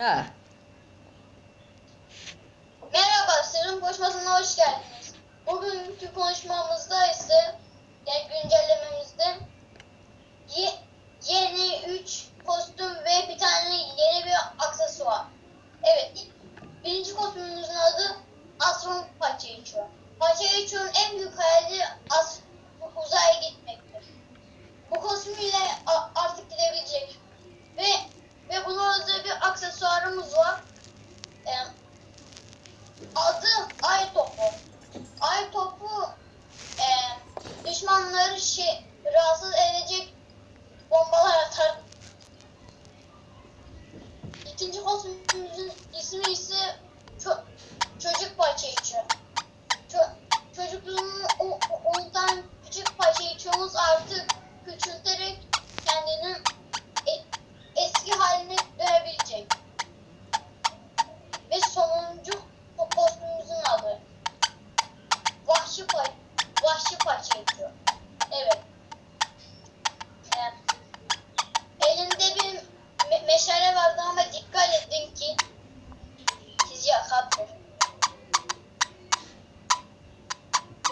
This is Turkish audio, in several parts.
Ha, Merhaba, Sırrın Koşması'na hoş geldiniz. Bugünkü konuşmamızda ise, yani güncellememizde ye, yeni 3 kostüm ve bir tane yeni bir aksesuar. Evet, birinci kostümümüzün adı Astron Paçaiço. Paçaiço'nun en büyük düşmanları şey, rahatsız edecek bombalar atar. İkinci kostümümüzün ismi ise ço- Çocuk Paçayıcı. Ço- çocukluğunu u- u- unutan küçük paçayıcımız artık küçülterek kendini e- eski haline dönebilecek. Ve sonuncu kostümümüzün adı. Vahşi pa Vahşi paçayıcı. Evet. Ee, elinde bir me- meşale vardı ama dikkat edin ki sizi yakabilir.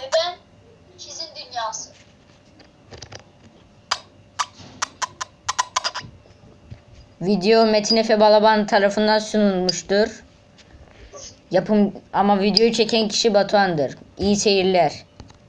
Ve ben sizin dünyası. video Metin Efe Balaban tarafından sunulmuştur. Yapım ama videoyu çeken kişi Batuhan'dır. İyi seyirler.